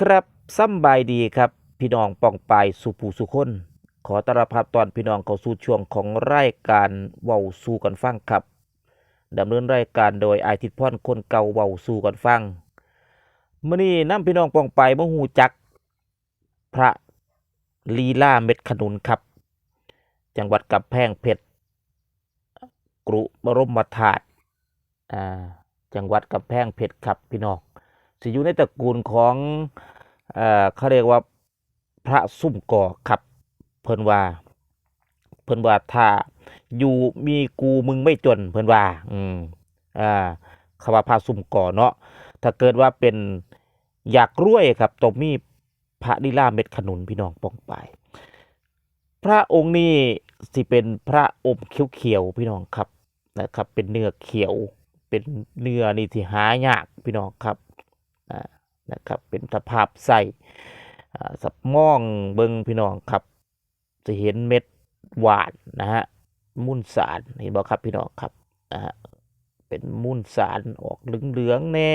ครับสำบายดีครับ พี่น้องป่องปายสุภูสุคน ขอต้อนรับตอนพี่น้องเข้าสู่ช่วงของรายการเว้าสู่กันฟังครับดำเนินรายการโดยอาทิตย์พรคนเก่าเว้าสู่กันฟังมื้อนี้นํพี่น้องป่องปายมาฮู้จัก พระลีลาเม็ดขนุนครับ จังหวัดกำแพงเพชรกรุบรมธาตุอ่าจังหวัดกำแพงเพชรครับพี่น้อง สิอยู่ในตระกูลของเอ่อเขาเรียกว่าพระซุ่มก่อครับเพิ่นว่า เพิ่นว่าถ้าอยู่มีกูมึงไม่จนเพิ่นว่า อืมอ่าคำว่าพระซุ่มก่อเนาะถ้าเกิดว่าเป็นอยากรวยครับต้องมีพระลีลาเม็ดขนุนพี่น้องป้องไป พระองค์นี้สิเป็นพระอมเขียวๆพี่น้องครับนะครับ เป็นเนื้อเขียว เป็นเนื้อนี่ที่หายากพี่น้องครับ นะครับ เป็นสภาพใส่สับมองเบิงพี่น้องครับจะเห็นเม็ดหวานนะฮะมุ่นสารเห็นบ่ครับพี่น้องครับนะฮะเป็นมุ่นสารออกเหลืองๆแน่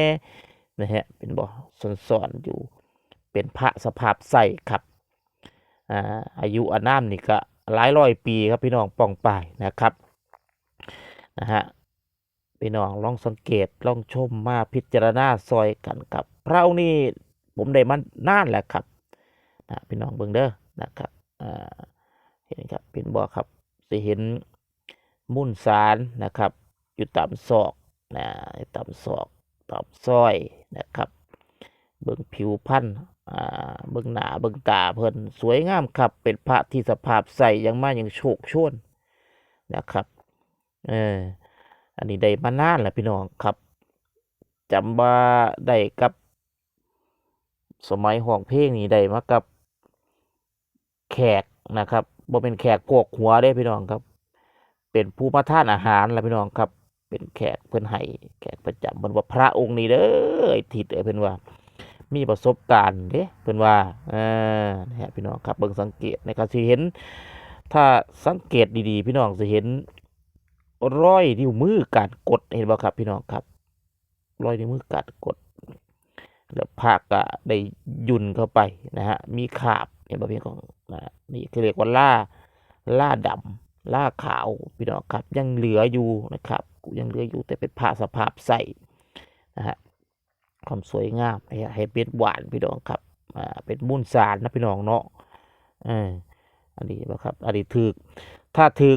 นะฮะเป็นบ่สอนๆอยู่ เป็นพระสภาพใส่ครับอ่าอายุอานามนี่ก็หลายร้อยปีครับพี่น้องป้องป่ายนะครับนะฮะ พี่น้องลองสังเกตลองชมมาพิจารณาซอยกันครับ พระองค์นี้ผมได้มันนานแล้วครับนะพี่น้องเบิ่งเด้อนะครับเห็นครับเป็นบ่ครับสิเห็นมุ่นสารนะครับ อยู่ตามศอกนะตามศอกตามซอยนะครับ เบิ่งผิวพรรณอ่าเบิ่งหนาเบิ่งตาเพิ่นสวยงามครับ เป็นพระที่สภาพใสอยังมาอย่างโชคโชนนะครับ เออ อันนี้ได้มานานแล้วพี่น้องครับจำว่าได้กับ สมัยห้องเพลงนี่ได้มากับ แขกนะครับบ่เป็นแขกพวกหัวได้พี่น้องครับ เป็นผู้มาทานอาหารแล้วพี่น้องครับ เป็นแขกเพิ่นให้แขกประจำเพิ่นว่าพระองค์นี้เด้อทิดเอ้เพิ่นว่า มีประสบการณ์เด้เพิ่นว่าอ่านะฮะพี่น้องครับเบิ่งสังเกตนะครับสิเห็น ถ้าสังเกตดีๆ พี่น้องสิเห็น รอยนิ้วมือการกดเห็นบ่ครับ พี่น้องครับรอยนิ้วมือการกด แล้วภาคก็ได้ยุ่นเข้าไปนะฮะมีขาบเห็นบ่พี่น้องนะนี่คือเรียกว่าล่าล่าดำล่าขาวพี่น้องครับ ยังเหลืออยู่นะครับยังเหลืออยู่แต่เป็นผ้าสภาพใสนะฮะความสวยงามให้ให้เป็นหวานพี่น้องครับอ่าเป็นมูลสารนะพี่น้องเนาะเอออันนี้บ่ครับอันนี้ถือถ้าถือ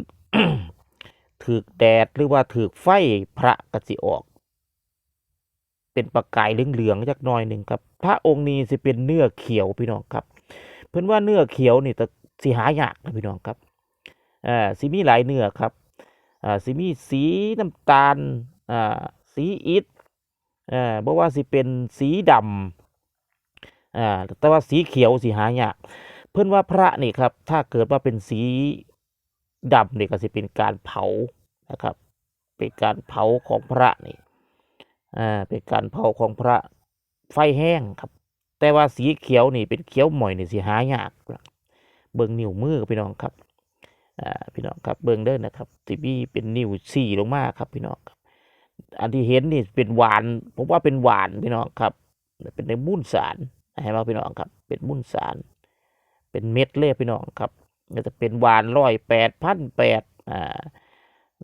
ถือแดดหรือว่าถือไฟพระกสิออก เป็นประกายเหลืองๆจักหน่อยหนึ่งครับ พระองค์นี้สิเป็นเนื้อเขียวพี่น้องครับ เพิ่อนว่าเนื้อเขียวนี่แต่สิหายากนะพี่น้องครับอ่าสิมีหลายเนื้อครับอ่าสิมีสีน้ำตาลอ่าสีอิฐอ่าบ่ว่าสิเป็นสีดำอ่าแต่ว่าสีเขียวสิหายาก เพิ่อนว่าพระนี่ครับ ถ้าเกิดว่าเป็นสีดำนี่ก็สิเป็นการเผา นะครับ เป็นการเผาของพระนี่อ่าเป็นการเผาของพระไฟแห้งครับ แต่ว่าสีเขียวนี่เป็นเขียวหม่อยนี่สิหายากเบิ่งนิ้วมือพี่น้องครับอ่าพี่น้องครับเบิ่งเด้อนะครับที่มีเป็นนิ้วสี่ลงมาครับพี่น้องครับ อันที่เห็นนี่เป็นหวานผมว่าเป็นหวานพี่น้องครับ เป็นในมุ้นสารให้มาพี่น้องครับ เป็นมุ้นสาร เป็นเม็ดเลยพี่น้องครับก็จะเป็นหวานร้อยแปดพันแปดอ่า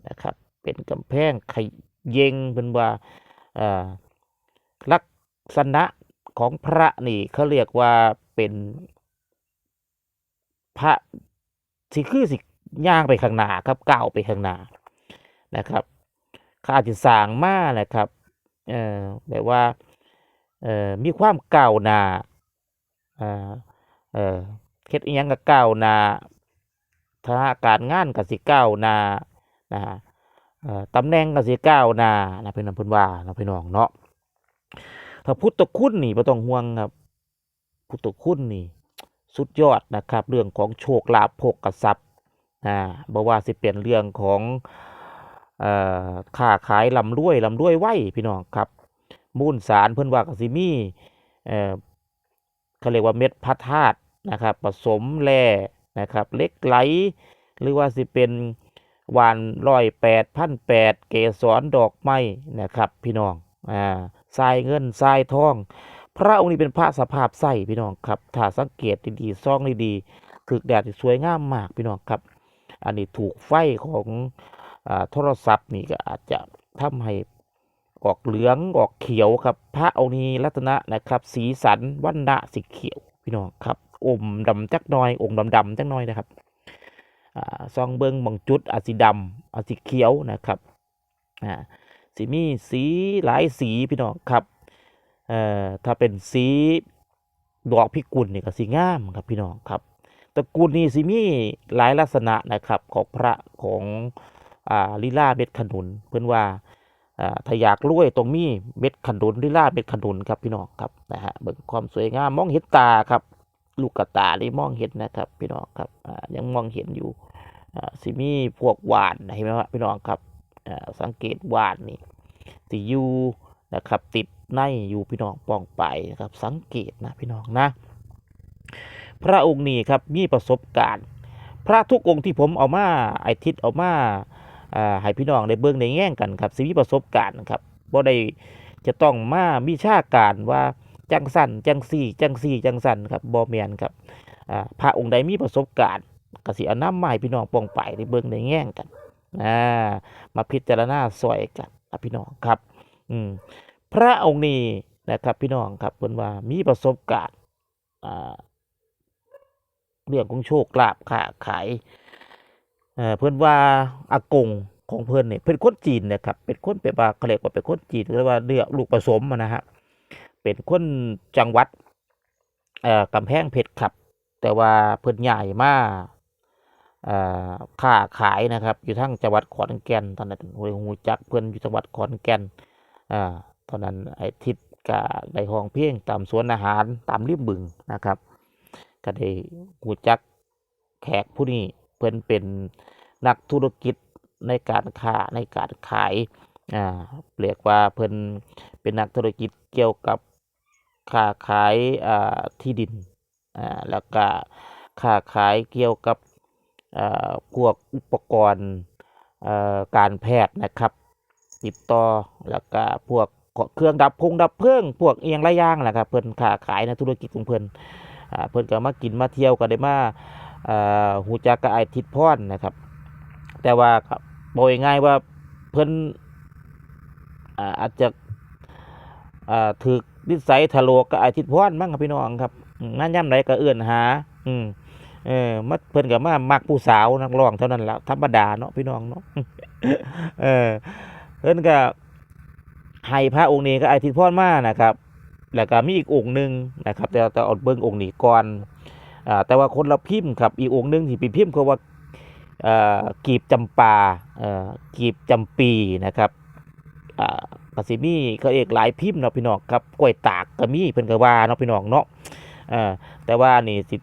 นะครับ เป็นกำแพงขยเยงเป็นว่าลักษณะของพระนี่เขาเรียกว่าเป็นพระสิคือสิย่างไปข้างหน้าครับก้าวไปข้างหน้านะครับเขาอาจจะสางมานะครับเอ่อแบบว่าเอ่อมีความก้าวหน้าอ่าเอ่อเฮ็ดอิหยังก็ก้าวหน้าถ้าการงานก็สิก้าวหน้า นะฮะตำแหน่งก็สิก้าวหน้านะพี่น้องเพิ่นว่านะพี่น้องเนาะถ้าพุทธคุณนี่บ่ต้องห่วงครับ พุทธคุณนี่สุดยอดนะครับ เรื่องของโชคลาภโภคทรัพย์อ่าบ่ว่าสิเป็นเรื่องของเอ่อค้าขายร่ำรวยร่ำรวยไวพี่น้องครับ มูลสารเพิ่อนว่าก็สิมีเอ่เขาเรียกว่าเม็ดพระธาตุนะครับ ผสมแร่นะครับเล็กไหล หรือว่าสิเป็น วานร้อยแปดพันแปดเกสรดอกไม้นะครับ พี่น้องอ่าทรายเงินทรายทอง พระองค์นี้เป็นพระสภาพใสพี่น้องครับถ้าสังเกตดีๆซ่องดีๆถึกแดดสวยงามมากพี่น้องครับ อันนี้ถูกไฟของอโทรศัพท์นี่ก็อาจจะทำให้ออกเหลืองออกเขียวครับ พระองค์นี้ลักษณะนะครับ สีสันวันณะสีเขียวพี่น้องครับอมดำจักน้อยองค์ดำดำๆจักน้อยนะครับ ซองเบิงบางจุดอาจสีดำอาจสีเขียวนะครับสีมีสีหลายสีพี่น้องครับถ้าเป็นสีดอกพิกุลนี่ก็สีงามครับพี่น้องครับตระกูลนี้สิมีหลายลักษณะนะครับของพระของอ่าลีลาเม็ดขนุนเพื่อนว่าถ้าอยากรวยตรงมีเม็ดขนุนลีลาเม็ดขนุนครับพี่น้องครับนะฮะเบิ่งความสวยงามมองเห็นตาครับ ลูกกระตานี่มองเห็นนะครับ พี่น้องครับยังมองเห็นอยู่สิมีพวกหวานเห็นไหมครับพี่น้องครับสังเกตหวานนี่สิอยู่นะครับ ติดในอยู่พี่น้องป้องไปนะครับ สังเกตนะพี่น้องนะ พระองค์นี้ครับมีประสบการณ์ พระทุกองค์ที่ผมเอามาไอทิศเอามาอ่าให้พี่น้องได้เบิ่งได้แง่งกันครับสิมีประสบการณ์ครับบ่ได้จะต้องมามีชาการว่า จังสั่นจังสี่จังสี่จังสั่นครับบ่แมนครับอ่าพระองค์ใดมีประสบการณ์กสิอานำให้พี่น้องปองไปได้เบิ่งได้แง่งกันอ่ามาพิจารณาสอยกันพี่น้องครับ อืมพระองค์นี้นะครับพี่น้องครับเพิ่นว่ามีประสบการณ์อ่าเรื่องของโชคลาภค้าขายเอ่อเพื่อนว่าอากงของเพื่อนเนี่ยเป็นคนจีนนะครับเป็นคนเป็นว่าเขาเรียกว่าเป็นคนจีนเรียกว่าเนื้อลูกผสมอะนะฮะ เป็นคนจังหวัดเอ่อกำแพงเพชรครับ แต่ว่าเพื่อนใหญ่มาเอ่อค้าขายนะครับ อยู่ทั้งจังหวัดขอนแก่นตอนนั้นโอ้ยหูจักเพื่อนอยู่จังหวัดขอนแก่นอ่าตอนนั้นไอ้ทิศกะได้ห้องเพียงตามสวนอาหารตามริมบึงนะครับก็ได้หูจักแขกผู้นี้เพิ่นเป็นนักธุรกิจในการค้าในการขายอ่าเรียกว่าเพิ่นเป็นนักธุรกิจเกี่ยวกับ ค้าขายที่ดินแล้วก็ค้าขายเกี่ยวกับพวกอุปกรณ์การแพทย์นะครับ ติดต่อแล้วก็พวกเครื่องดับพงดับเพลิงพวกเอียงหลายอย่างแหละครับเพิ่นค้าขายในะธุรกิจของเพิ่นอ่าเพิ่นก็มากินมาเที่ยวก็ได้มาอ่าหูจักกับไอทิดพรนะครับ แต่ว่าครับบอกง่ายว่าเพิ่นอาอาจจะถือ นิสัยทะโลกกับอาทิดพรมั้งครับพี่น้องครับอืมงานย่ำไรก็เอื้อนหา อืมเออมาเพิ่นก็มามักผู้สาวนักร้องเท่านั้นแหละธรรมดาเนาะพี่น้องเนาะเออเพิ่นก็ให้พระองค์นี้ก็อาทิดพรมานะครับ แล้วก็มีอีกองค์หนึ่งนะครับ แต่แต่อาเบิ้งองค์นี้ก่อนอ่าแต่ว่าคนละพิมพ์ครับอีกองค์หนึ่งที่เป็นพิมพ์เขาว่าอ่กีบจำปาเอ่อกีบจำปีนะครับอ่า กสิมีเขาเอกหลายพิมพ์เนาะพี่น้องครับกล้วยตากก็มีเพิ่นก็ว่าเนาะพี่น้องเนาะอ่าแต่ว่านี่สิ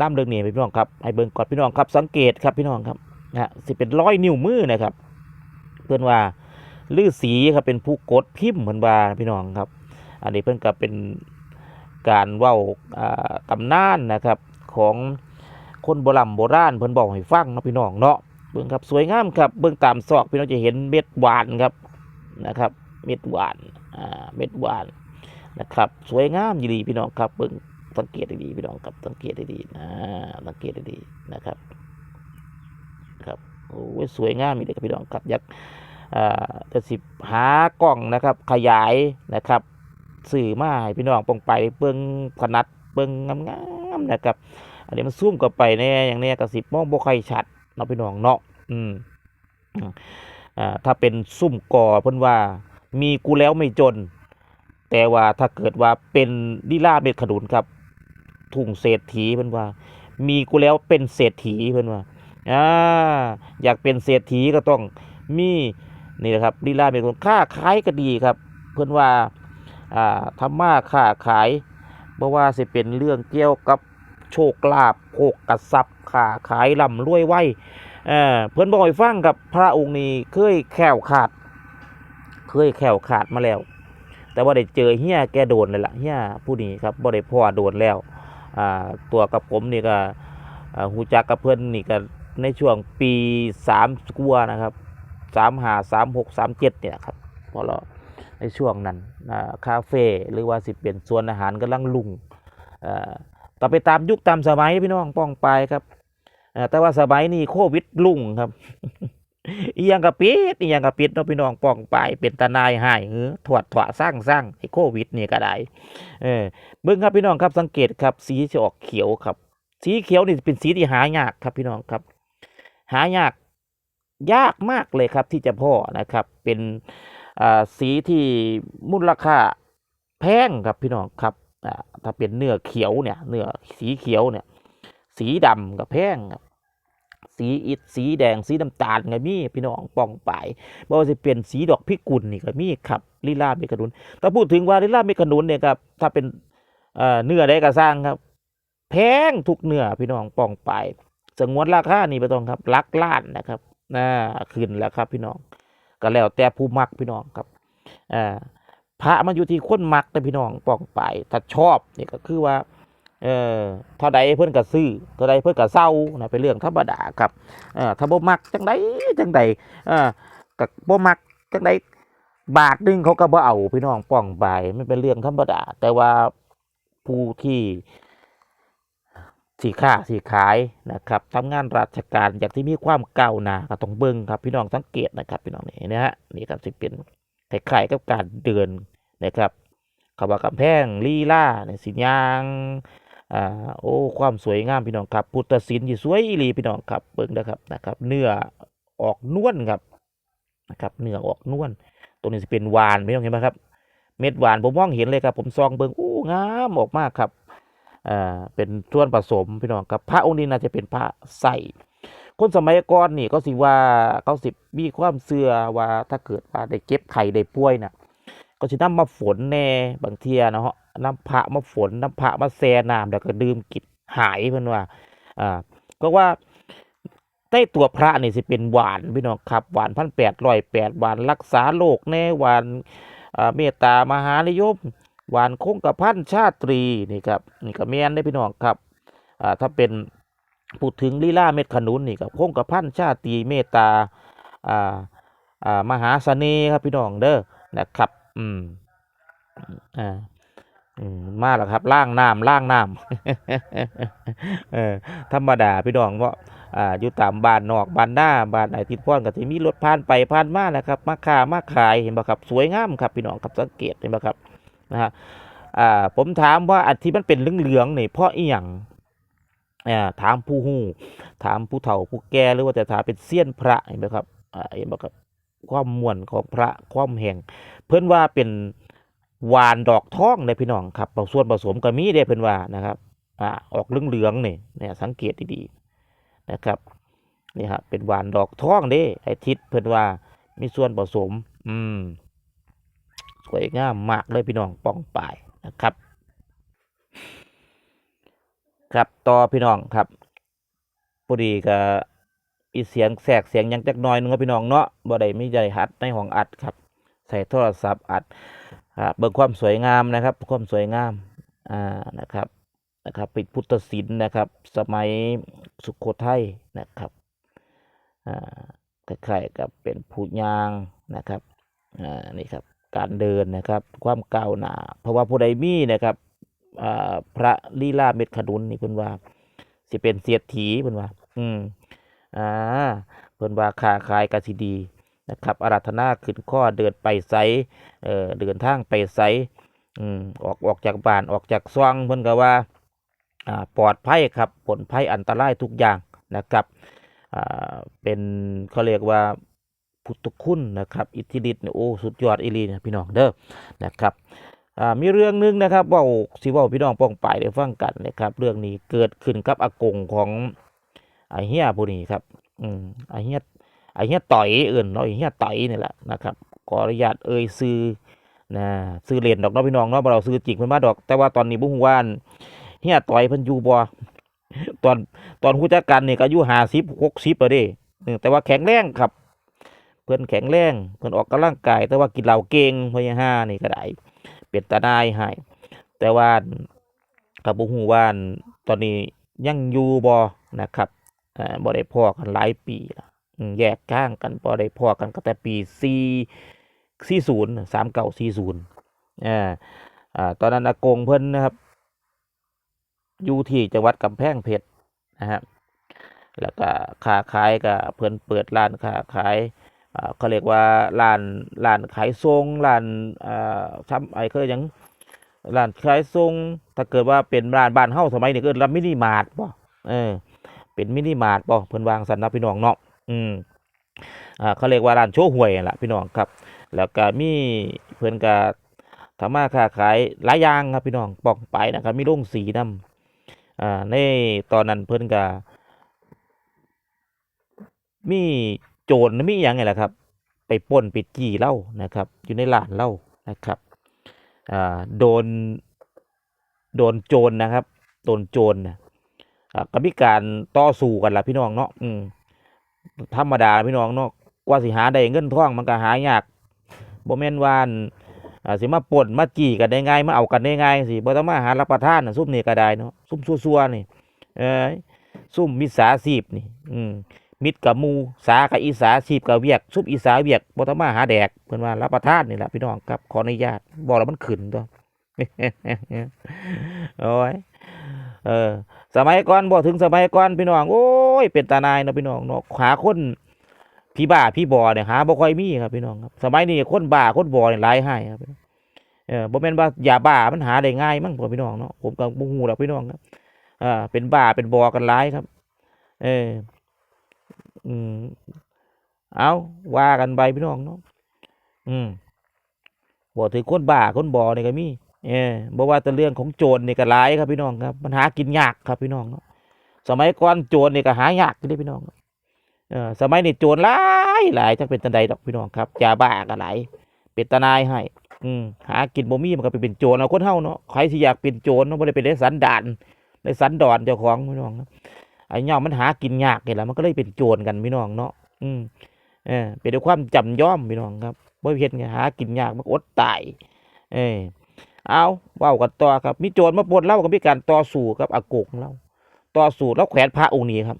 น้ำเรื่องนี้พี่น้องครับให้เบิ่งก่อนพี่น้องครับ สังเกตครับพี่น้องครับนะสิเป็นร้อยนิ้วมือนะครับ เพื่อนว่าลือสีครับเป็นผู้กดพิมพ์เหมือนว่าพี่น้องครับ อันนี้เพิ่นก็เป็นการเว้าอ่าตำนานนะครับของคนโบราณโบราณเพิ่นบอกให้ฟังเนาะพี่น้องเนาะเบิ่งครับสวยงามครับเบิ่งตามซอกพี่น้องจะเห็นเม็ดหวานครับนะครับ เม็ดหวานอ่าเม็ดหวานนะครับ สวยงามยีดีพี่น้องครับเบิ่งสังเกตดีๆพี่น้องครับสังเกตดีๆนะสังเกตดีๆนะครับครับโอ้ยสวยงามอีเลยครับพี่น้องครับอยากอ่าจะสิบหากล้องนะครับ ขยายนะครับสื่อมาให้พี่น้องปองไปเบิ่งขนาดเบิ่งงามๆนะครับอันนี้มันซูมเข้าไปแน่อย่างเนี้ยก็สิบมองบ่ค่อยชัดเนาะพี่น้องเนาะอืมอืมอ่าถ้าเป็นซุ่มก่อเพิ่นว่า มีกูแล้วไม่จน แต่ว่าถ้าเกิดว่าเป็นลีลาเม็ดขนุนครับทุ่งเศรษฐีเพิ่นว่า มีกูแล้วเป็นเศรษฐีเพิ่นว่าอ่าอยากเป็นเศรษฐีก็ต้องมีนี่นะครับลีลาเม็ดขนุนค่าขายก็ดีครับ เพิ่นว่าอ่าทำมาค้าขายบ่ว่าสิเป็นเรื่องเกี่ยวกับโชคลาภโภคกรัพย์ค้าขายร่ำรวยไว้เออเพิ่อนบอกให้ฟังกับพระองค์นี้เคยแขวขาด เคยแขวขาดมาแล้ว แต่ว่าได้เจอเฮียแกโดนเลยล่ะเฮียผู้นี้ครับบ่ได้พ่อโดนแล้วอ่าตัวกับผมนี่ก็อ่าฮู้จักกับเพิ่อนนี่ก็ในช่วงปี3กว่านะครับ35 36 37เจ็ดเนี่ยครับพอเราในช่วงนั้นคาเฟ่หรือว่าสิเป็นส่วนอาหารกำลังลุงต่อไปตามยุคตามสมัยพี่น้องป้องไปครับแต่ว่าสมัยนี้โควิดลุงครับ อียังกับปิดอียังกับปิดเนาะพี่น้องป้องไปเป็นตานายหายเหือถวดถวสร้างสร้างไอ้โควิดนี่ก็ได้เออเบิ่งครับพี่น้องครับสังเกตครับ สีจะออกเขียวครับ สีเขียวนี่เป็นสีที่หายากครับพี่น้องครับ หายากยากมากเลยครับที่จะพ่อนะครับ เป็นอ่าสีที่มูลค่าแพงครับพี่น้องครับอ่าถ้าเป็นเนื้อเขียวเนี่ย เนื้อสีเขียวเนี่ย สีดำกับแพงครับ สีอิฐสีแดงสีน้ำตาลก็มีพี่น้องป้องไปบ่ว่าจะเป็นสีดอกพิกุลนี่ก็มีครับลีลาเมกะนุนถ้าพูดถึงว่าลีลาเมกะนุนเนี่ยครับถ้าเป็นเนื้อใดก็สร้างครับ แพงทุกเนื้อพี่น้องป้องไปสงวนราคานี่ไปต้องครับลักล้านนะครับน่าขึ้นแล้วครับ พี่น้อง ก็แล้วแต่ผู้มักพี่น้องครับอ่าพระมันอยู่ที่คนมักแต่พี่น้องป้องไปถ้าชอบนี่ก็คือว่า เออเท่าใดเพิ่นก็ซื้อเท่าใดเพิ่นก็เศร้านะเป็นเรื่องธรรมดาครับเออถ้าบ่มักจังไดจังไดเออก็บ่มักจังไดบาทนึงเขาก็บ่เอาพี่น้องป้องไปมันเป็นเรื่องธรรมดา แต่ว่าผู้ที่สีค้าสีขายนะครับทำงานราชการอยากที่มีความก้าวหน้าก็ต้องเบิ่งครับ พี่น้องสังเกตนะครับ พี่น้องนี่นะฮะนี่ครับสิเป็นคล้ายๆกับการเดินนะครับเขาว่ากำแพงลีลาเนี่ยสินยาง อ่าโอ้ความสวยงามพี่น้องครับ พุทธศิลป์ที่สวยอีหลีพี่น้องครับเบิ่งนะครับนะครับ เนื้อออกนวลครับนะครับเนื้อออกนวลตัวนี้จะเป็นหวานพี่น้องเห็นไหมครับ เม็ดหวานผมมองเห็นเลยครับ ผมซองเบิ่งอู้งามออกมากครับอ่าเป็นส่วนผสมพี่น้องครับ พระองค์นี้น่าจะเป็นพระใส่คนสมัยก่อนนี่ก็สิว่าเขาสิมีความเชื่อว่าถ้าเกิดว่าได้เจ็บไข้ได้ป่วยน่ะก็สินำมาฝนแน่บางเทียเนาะ น้ำพระมาฝนน้ำพระมาแซ่น้ำแล้วก็ดื่มกินหายเพิ่นว่าอ่าก็ว่าใต้ตัวพระนี่สิเป็นหวานพี่น้องครับหวานพันแปดร้อยแปดหวานรักษาโรคแน่หวานเมตตามหานิยม หวานคงกระพันชาตรีนี่ครับนี่ก็แม่นได้พี่น้องครับอ่าถ้าเป็นพูดถึงลีลาเม็ดขนุนนี่กับคงกระพันชาตรีเมตตาอ่าอ่ามหาเสน่ห์ครับพี่น้องเด้อนะครับ อืมอ่า มาแล้วครับล่างน้ำล่างน้ำเออธรรมดาพี่น้องเพราะอ่าอยู่ตามบ้านนอกบ้านหน้าบ้านไหนทิศพ่อนก็จะมีรถผ่านไปผ่านมานะครับ มาค้ามาขายเห็นบ่ครับ สวยงามครับพี่น้องครับสังเกตเห็นบ่ครับนะฮะอ่าผมถามว่าอันที่มันเป็นเหลืองๆนี่เพราะอีหยังอ่าถามผู้ฮู้ถามผู้เฒ่าผู้แก่หรือว่าจะถามเป็นเซียนพระเห็นไหมครับอ่าเห็นบ่ครับความม่วนของพระความแห่ง เพิ่อนว่าเป็น หวานดอกทองเลยพี่น้องครับส่วนผสมก็มีเด้เพิ่นว่านะครับอ่าออกเหลืองๆนี่เนี่ยสังเกตดีๆนะครับนี่ฮะเป็นหวานดอกทองเด้ไอทิศเพิ่นว่ามีส่วนผสม อืมสวยงามมากเลยพี่น้องป้องปายนะครับ ครับต่อพี่น้องครับพอดีก็อีเสียงแทรกเสียงยังจักน่อยนึงครับพี่น้องเนาะบ่ได้ไมีใจหัดในห้องอัดครับ ใส่โทรศัพท์อัด เบิ่งความสวยงามนะครับ ความสวยงามอ่านะครับนะครับเป็นพุทธศิลป์นะครับ สมัยสุโขทัยนะครับอ่าคล้ายๆกับเป็นผู้ยางนะครับอ่านี่ครับการเดินนะครับ ความก้าวหน้าเพราะว่าผู้ใดมีนะครับอ่าพระลีลาเม็ดขนุนนี่เพิ่นว่า สิเป็นเศรษฐีเพิ่นว่า อืมอ่าเพิ่นว่าค้าขายกสิดี นะครับอาราธนาขึ้นข้อเดินไปไสเอ่อเดินทางไปไสอืมออกออกจากบ้านออกจากซองเพิ่นก็ว่าอ่าปลอดภัยครับผลภัยอันตรายทุกอย่างนะครับอ่าเป็นเขาเรียกว่าพุทธคุณนะครับ อิทธิฤทธิ์โอ้สุดยอดอีหลีนะพี่น้องเด้อนะครับมีเรื่องหนึงนะครับว่าสิว่าพี่น้องป้องไปได้ฟังกันนะครับ เรื่องนี้เกิดขึ้นกับอากงของไอเฮียผู้นี้ครับอืมไอเฮีย อ้เฮียต่อยเอื่นเนาะไอ้เฮียต่อยนี่แหละนะครับขออนุญาตเอ่ยซื้อนะซื้อเล่นดอกเนาะพี่น้องเนาะเราซื้อจริงเพิ่นมาดอก แต่ว่าตอนนี้บ่ฮู้ว่าอันเฮียต่อยเพิ่นอยู่บ่ตอนตอนฮู้จักกันนี่ก็อายุ50 60แล้วเด้เออแต่ว่าแข็งแรงครับ เพิ่นแข็งแรงเพิ่นออกกำลังกาย แต่ว่ากินเหล้าเก่งพราห้านี่ก็ได้เป็นตาได้ให้แต่ว่ากับบุฮูว่าตอนนี้ยังอยู่บ่นะครับอ่าบ่ได้พอกันหลายปีและอืม แยกทางกันบ่ได้พอกันก็แต่ปีสี่สี่ศูนย์สามเก้าสี่ศูนย์อ่าอ่าตอนนั้นอากงเพิ่นนะครับ อยู่ที่จังหวัดกำแพงเพชรนะครับแล้วก็ค้าขายก็เพิ่นเปิดร้านค้าขายเขาเรียกว่าร้านร้านขายทรงร้านอ่าทำไอ้เขาเรียยังร้านขายทรงถ้าเกิดว่าเป็นร้านบ้านเฮาสมัยนี้ก็เอิ้นร้านมินิมาร์ทบ่เออเป็นมินิมาร์ทบ่เพิ่นวางสันนะพี่น้องเนาะ อืมอ่าเขาเรียกว่าร้านโชว์หวยนั่นล่ะพี่น้องครับ แล้วก็มีเพิ่อนก็ทำมาค้าขายหลายอย่างครับพี่น้องปองไปนะครับมีโรงสีนํอ่าในตอนนั้นเพิ่อนก็มีโจรมีหยังไงล่ะครับ ไปปล้นไปจี้เหล้านะครับ อยู่ในร้านเหล้านะครับอ่าโดนโดนโจรนะครับโดนโจรนะอ่าก็มีการต่อสู้กันล่ะพี่น้องเนาะอืม ธรรมดาพี่น้องเนาะกว่าสิหาได้เงินทองมันก็หายากบ่แม่นวานอ่าสิมาปล้นมาจี้กันได้ง่ายมาเอากันได้ง่ายสิบ่ต้องมาหารับประทานซุ่มนี่ก็ได้เนาะซุ่มซัวๆนี่เอ้ยซุ่มมิจฉาชีพนี่ อืมมิตรกับมูสากับอีสาชีพกับเวียกซุ่มอีสาเวียกบ่ต้องมาหาแดกเพิ่นว่ารับประทานนี่แหละพี่น้องครับขออนุญาตบอกแล้วมันขึ้นตัวโอ้ย เออ สมัยก่อนบ่ถึงสมัยก่อนพี่น้องโอ้ยเป็นตานายเนาะพี่น้องเนาะหาคนพี่บ้าพี่บอเนี่ยหาบ่ค่อยมีครับพี่น้องครับ สมัยนี้คนบ้าคนบอเนี่ยหลายให้ครับเออบ่แม่นว่ายาบ้ามันหาได้ง่ายมั้งพ่อพี่น้องเนาะผมก็บ่ฮู้ดอกพี่น้องครับอ่าเป็นบ้าเป็นบอกันหลายครับ เอออืมเอาว่ากันไปพี่น้องเนาะอืมบ่ถึงคนบ้าคนบอเนี่ก็มี เออบ่ว่าแต่เรื่องของโจรนี่ก็หลายครับพี่น้องครับมันหากินยากครับพี่น้องเนาะสมัยก่อนโจรนี่ก็หายากอยู่เด้พี่น้องเออสมัยนี้โจรหลายหลายจักเป็นตันใดดอกพี่น้องครับยาบ้าก็หลายเป็นตนายให้ อืมหากินบ่มีมันก็ไปเป็นโจรเอาคนเฮาเนาะใครสิอยากเป็นโจรเนาะบ่ได้เป็นได้สันดานได้สันดอนเจ้าของพี่น้องครับไอ้ย่อมันหากินยากนี่แหละมันก็เลยเป็นโจรกันพี่น้องเนาะอืมเออเป็นด้วยความจำย่อมพี่น้องครับบ่เฮ็ดไงหากินยากมันอดตายเออ เอาเว้ากันต่อครับ มีโจรมาปล้นเล่ากับมีการต่อสู้กับอากงเล่าต่อสู้แล้วแขวนพระองค์นี้ครับ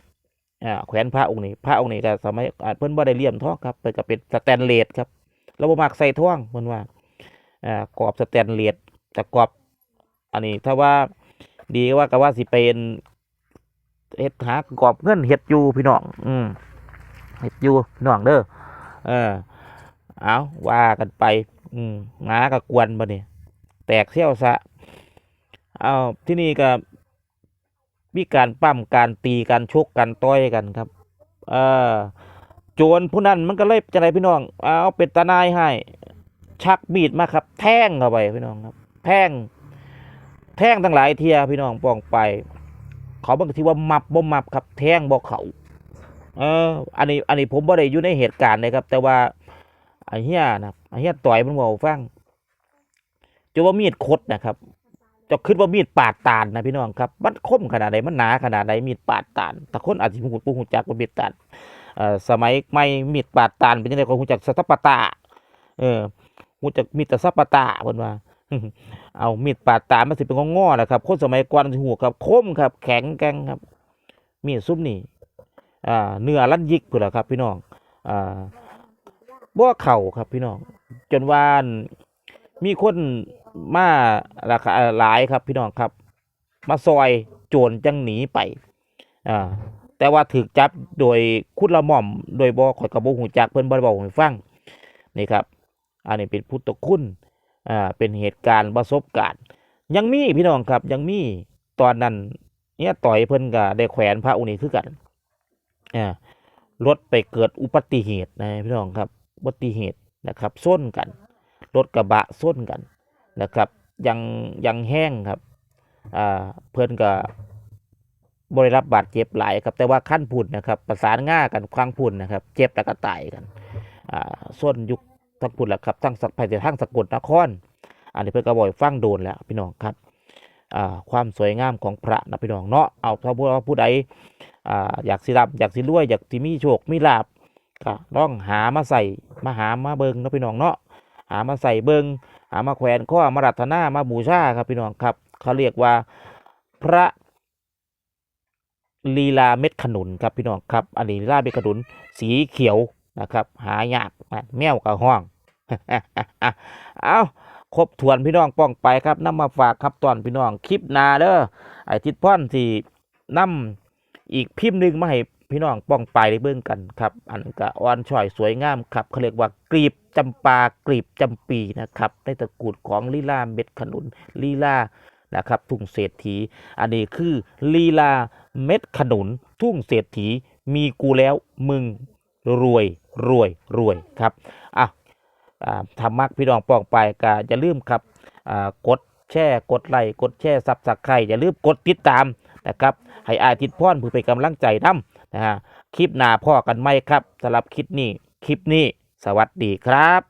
อ่าแขวนพระองค์นี้ พระองค์นี้ก็สมัยอ่าเพิ่นบ่ได้เลี่ยมทองครับเพิ่นก็เป็นสแตนเลสครับแล้วบ่มักใส่ท่องเพิ่นว่าอ่ากรอบสแตนเลสแต่กรอบอันนี้ถ้าว่าดีก็ว่าก็ว่าสิเป็นเฮ็ดหากรอบเงินเฮ็ดอยู่พี่น้อง อืมเฮ็ดอยู่พี่น้องเด้อเออเอาว่ากันไป อืมหมาก็กวนบ่เนี่ย แตกเซี่ยวซะเอาที่นี่ก็มีการปั้มการตีการชกกันต่อยกันครับเออโจรผู้นั้นมันก็เลยจะไหนพี่น้อง เอาเป็นตานายให้ ชักมีดมาครับ แทงเข้าไปพี่น้องครับ แทงแทงทั้งหลายเทียพี่น้องป้องไป เขาบางทีว่ามับบ่มับครับ แทงบ่เขาเออ อันนี้ อันนี้ผมบ่ได้อยู่ในเหตุการณ์เลยครับ แต่ว่าไอ้เหี้ยนะไอ้เหี้ยต่อยมันบอกฟัง จะว่ามีดคดนะครับจะคิดว่ามีดปาดตาลนะพี่น้องครับ มันคมขนาดไหนมันหนาขนาดไหนมีดปาดตาลแต่คนอาจจะหูปูหูจักว่ามีดตาลเอ่อสมัยใหม่มีดปาดตาลเป็นยังไงก็หูจักสัตปะตาเออหูจักมีดแต่สัปปะตาเพิ่นว่าเอามีดปาดตาลมันสิเป็นงอๆนะครับคนสมัยก่อนสิหูครับคมครับ แข็งแกร่งครับ มีดซุ่มนี่อ่าเนื้อลั่นยิกพุ่นล่ะครับ พี่น้องอ่าบ่เข่าครับพี่น้องจนว่านมีคน มาราคาหลายครับพี่น้องครับ มาซอยโจรจังหนีไปอ่าแต่ว่าถูกจับโดยคุณละหม่อม โดยบ่ข่อยกระบ่ฮู้จักเพิ่อนบ่ได้บอกให้ฟังนี่ครับ อันนี้เป็นพุทธคุณอ่าเป็นเหตุการณ์ประสบการณ์ยังมีพี่น้องครับยังมีตอนนั้นเนี่ยต่อยเพิ่นก็ได้แขวนพระองค์นี้คือกันอ่ารถไปเกิดอุบัติเหตุนะพี่น้องครับอุบัติเหตุนะครับส้นกัน รถกระบะส้นกัน นะครับ ยังยังแห้งครับอ่าเพิ่อนก็บริรับบาดเจ็บหลายครับแต่ว่าขั้นพุ่นนะครับ ประสานง่ากันคว้างพุ่นนะครับ เจ็บแล้วก็ตายกันอ่าส้นยุคทั้งพุ่นแหละครับทั้งสักไปแต่ทั้งสกุลนคร อันนี้เพิ่อนก็บ่อยฟังโดนแล้วพี่น้องครับอ่าความสวยงามของพระนะพี่น้องเนาะเอาถ้าผู้ผู้ใดอ่าอยากสิรับอยากสิรวยอยากสิมีโชคมีลาบก็ต้องหามาใส่มาหามาเบิงนะพี่น้องเนาะหามาใส่เบิง หามาแขวนข้อมารัตนามาบูชาครับพี่น้องครับ เขาเรียกว่าพระลีลาเม็ดขนุนครับพี่น้องครับ อันนี้ลีลาเม็ดขนุนสีเขียวนะครับ หายากแมวกับห้อง เอาครบถวนพี่น้องป้องไปครับนำมาฝากครับตอนพี่น้องคลิปนาเด้อไอ้ทิดพ่อนที่นำอีกพิมพ์หนึ่งมาให้ พี่น้องป้องไปได้เบิ่งกันครับอันก็อ่อนช่อยสวยงามครับเขาเรียกว่ากรีบจำปากรีบจำปีนะครับในตระกูลของลีลาเม็ดขนุนลีลานะครับทุ่งเศรษฐี อันนี้คือลีลาเม็ดขนุน ทุ่งเศรษฐีมีกูแล้วมึงรวยรวยรวยครับอะอ่าทำมักพี่น้องปองไปก็อย่าลืมครับกดแชร์กดไลค์กดแชร์ซับสักใครอย่าลืมกดติดตามนะครับให้อาทิดพ่อนเพื่อเป็นกำลังใจนำ นะฮะคลิปหน้าพ่อกันไหมครับสำหรับคลิปนี้คลิปนี้ สวัสดีครับ